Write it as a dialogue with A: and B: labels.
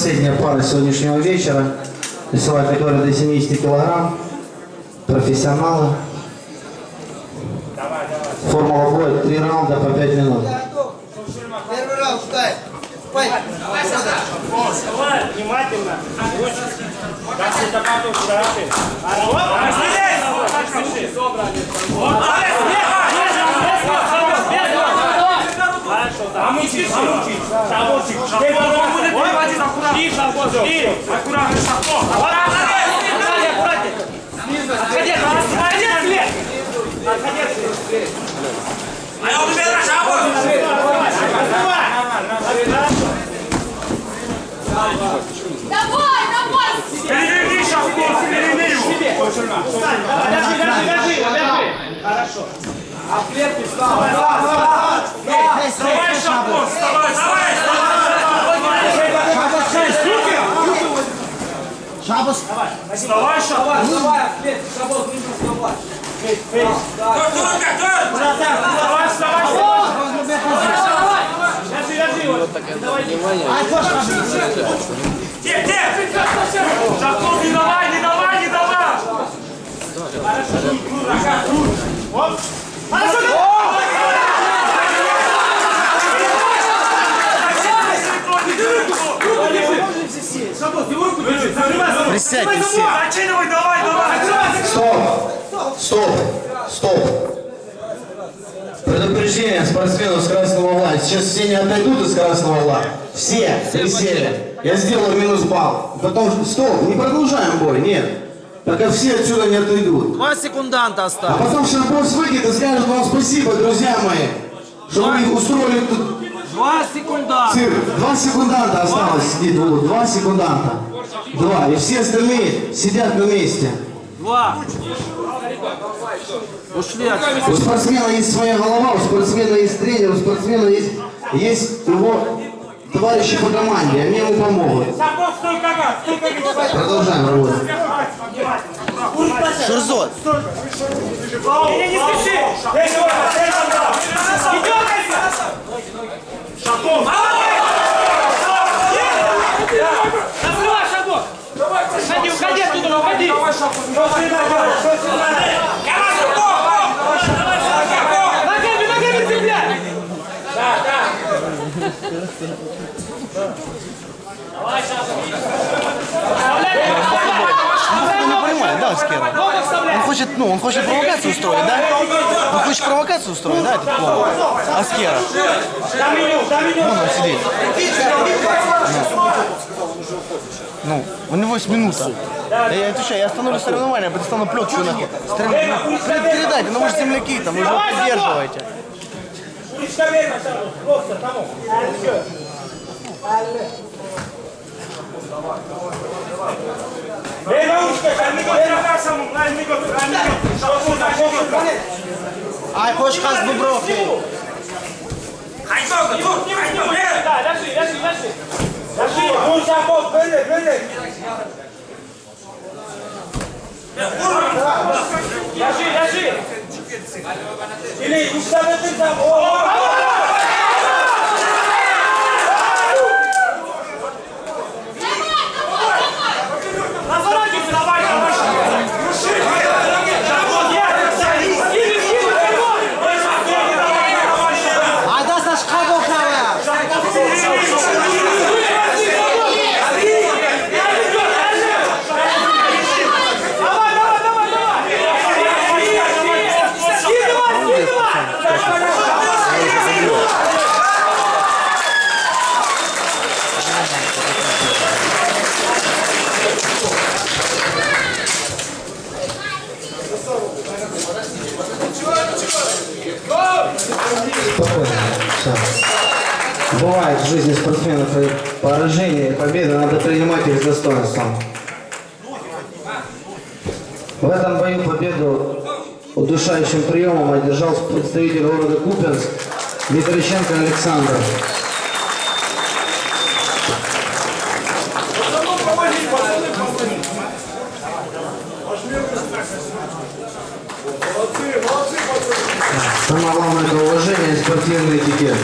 A: последняя пара сегодняшнего вечера. Весовая категория до 70 килограмм. Профессионалы. Формула боя. Три раунда по 5 минут.
B: Первый раунд.
C: Вставай, внимательно. Как ты допадешь, да? А мы чуть-чуть. Шабочек. Ты потом будет переводить тише. Аккуратно, шапко. Аккуратнее, аккуратнее. Отходи, отходи от след. Отходи от след. А я у тебя на
D: Давай, давай!
C: Переверни шапко, переверни его.
B: Подожди, подожди, подожди. Хорошо. А в клетку встал.
C: Вставай, шапко, вставай, вставай.
B: Шабас.
C: Вставай, шапко.
B: Давай, давай, клетку. Шабас, нужно вставать.
C: Вставай, вставай, вставай. Держи, держи его. Те, те. Шапко, не давай, не давай, не давай. Хорошо, крут, ага, крут. Оп. Хорошо,
A: Присядьте все.
C: Зачинывай, давай, давай.
A: Стоп! Стоп! Стоп! Предупреждение спортсменов с красного угла. Сейчас все не отойдут из красного угла. Все присели. Я сделаю минус балл. Потом, стоп, не продолжаем бой, нет. Пока все отсюда не отойдут.
E: Два секунданта
A: А
E: осталось.
A: потом Шарбос выйдет и скажет вам спасибо, друзья мои, что вы устроили тут
E: Два секунданта.
A: Цирк. Два секунданта осталось сидит вот, два секунданта. Два. И все остальные сидят на месте.
E: Два. Ушли отсюда.
A: У спортсмена есть своя голова, у спортсмена есть тренер, у спортсмена есть, есть его товарищи по команде, они ему помогут. Продолжаем работать.
E: Шурзот.
C: Не, спеши! Здесь вот, здесь вот. Не дергайся! Шагом! Закрывай шагом! Уходи, уходи оттуда, уходи! Давай Ногами, ногами цепляй! Да, да! Давай,
E: Он не понимает, да, Аскера?
C: Ногу вставляй!
E: Он хочет, ну, он хочет провокацию устроить, да? Он хочет провокацию устроить, да, этот клоун? Аскера. Вон он сидит. Ну, у него есть минута. Да я отвечаю, я остановлю соревнования, достану плетку нахуй. Сорев- Пред- Передайте, ну вы же земляки, там, вы же поддерживаете.
C: Уличка время,
E: Ай, хочешь хас Дубровки?
C: Haydi dur, haydi dur. Держи, держи, держи. Держи, vur Şahbaz, böyle, böyle. Держи, держи. Или üstlemetin sen. Разворачивайся,
A: Бывает в жизни спортсменов и поражения, и победы, надо принимать их с достоинством. В этом бою победу удушающим приемом одержал представитель города Купенск Митриченко Александр. Самое главное это уважение и спортивный этикет.